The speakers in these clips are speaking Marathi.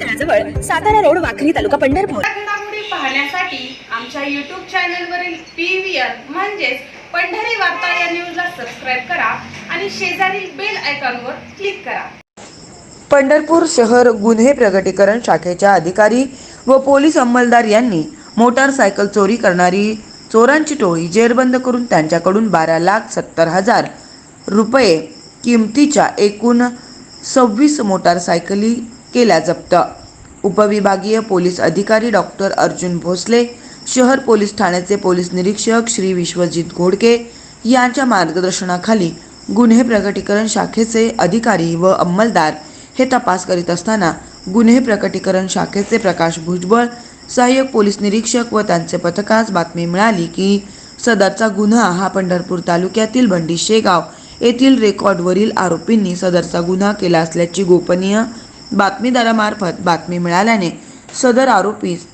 तळाजवळ सातारा रोड वाखरी तालुका पंढरपूर. पाहण्यासाठी आमच्या युट्यूब चॅनलवरील पी व्ही आर म्हणजेच पंढरी वार्ता या न्यूजला सबस्क्राईब करा आणि शेजारील बेल आयकॉनवर क्लिक करा. पंढरपूर शहर गुन्हे प्रगटीकरण शाखेच्या अधिकारी व पोलीस अंमलदार यांनी मोटारसायकल चोरी करणारी चोरांची टोळी जेरबंद करून त्यांच्याकडून बारा लाख सत्तर हजार रुपये किमतीच्या एकूण सव्वीस मोटारसायकली केला जप्त. उपविभागीय पोलीस अधिकारी डॉक्टर अर्जुन भोसले शहर पोलीस ठाण्याचे पोलीस निरीक्षक श्री विश्वजित घोडके यांच्या मार्गदर्शनाखाली गुन्हे प्रकटीकरण शाखेचे अधिकारी व अंमलदार हे तपास करीत असताना गुन्हे प्रकटीकरण शाखेचे प्रकाश भुजबळ सहाय्यक पोलीस निरीक्षक व त्यांचे पथकास बातमी मिळाली की सदरचा गुन्हा हा पंढरपूर तालुक्यातील बंडी शेगाव येथील रेकॉर्डवरील आरोपींनी सदरचा गुन्हा केला असल्याची गोपनीय बातमीदारामार्फत बातमी मिळाल्याने सदर आरोपीस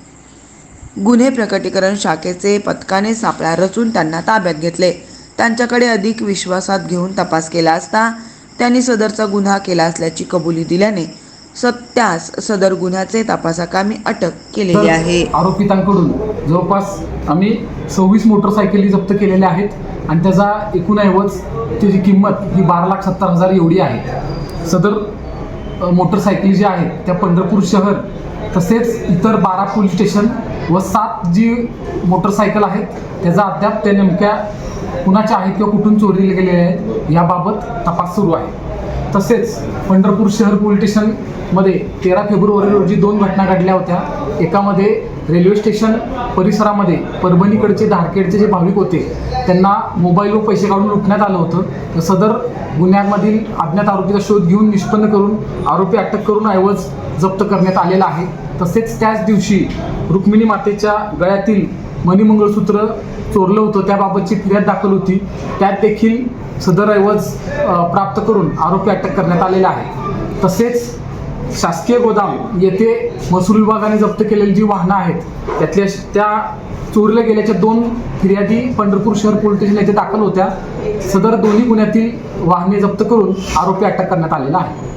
गुन्हे प्रकटीकरण शाखेचे पथकाने सापळा रचून त्यांना ताब्यात घेतले. त्यांच्याकडे अधिक विश्वासात घेऊन तपास केला असता त्यांनी सदरचा गुन्हा केला असल्याची कबुली दिल्याने सत्यास सदर गुन्ह्याचे तपासाकामी अटक केलेली आहे. आरोपितांकडून जवळपास आम्ही सव्वीस मोटरसायकली जप्त केलेल्या आहेत आणि त्याचा एकूण ऐवज त्याची किंमत ही बारा लाख सत्तर हजार एवढी आहे. सदर मोटरसायकली ज्या आहेत त्या पंढरपूर शहर तसेच इतर बारा पोलीस स्टेशन व सात जी मोटरसायकल आहेत त्याचा अद्याप त्या नेमक्या कुणाच्या आहेत किंवा कुठून चोरीला गेलेल्या आहेत याबाबत तपास सुरू आहे. तसेच पंढरपूर शहर पोलीस स्टेशनमध्ये तेरा फेब्रुवारी रोजी दोन घटना घडल्या होत्या. एकामध्ये रेल्वे स्टेशन परिसरामध्ये परभणीकडचे धारखेडचे जे भाविक होते त्यांना मोबाईलवर पैसे काढून लुटण्यात आलं होतं. तर सदर गुन्ह्यांमधील अज्ञात आरोपीचा शोध घेऊन निष्पन्न करून आरोपी अटक करून ऐवज जप्त करण्यात आलेला आहे. तसेच त्याच दिवशी रुक्मिणी मातेच्या गळ्यातील मणिमंगळसूत्र चोरलं होतं. त्याबाबतची फिर्याद दाखल होती. त्यात देखील सदर ऐवज प्राप्त करून आरोपी अटक करण्यात आलेला आहे. तसेच शासकीय गोदाम येथे महसूल विभागाने जप्त केलेली जी वाहनं आहेत त्यातल्या त्या चोरीला गेल्याच्या दोन फिर्यादी पंढरपूर शहर पोलीस स्टेशन येथे दाखल होत्या. सदर दोन्ही गुन्ह्यातील वाहने जप्त करून आरोपी अटक करण्यात आलेला आहे.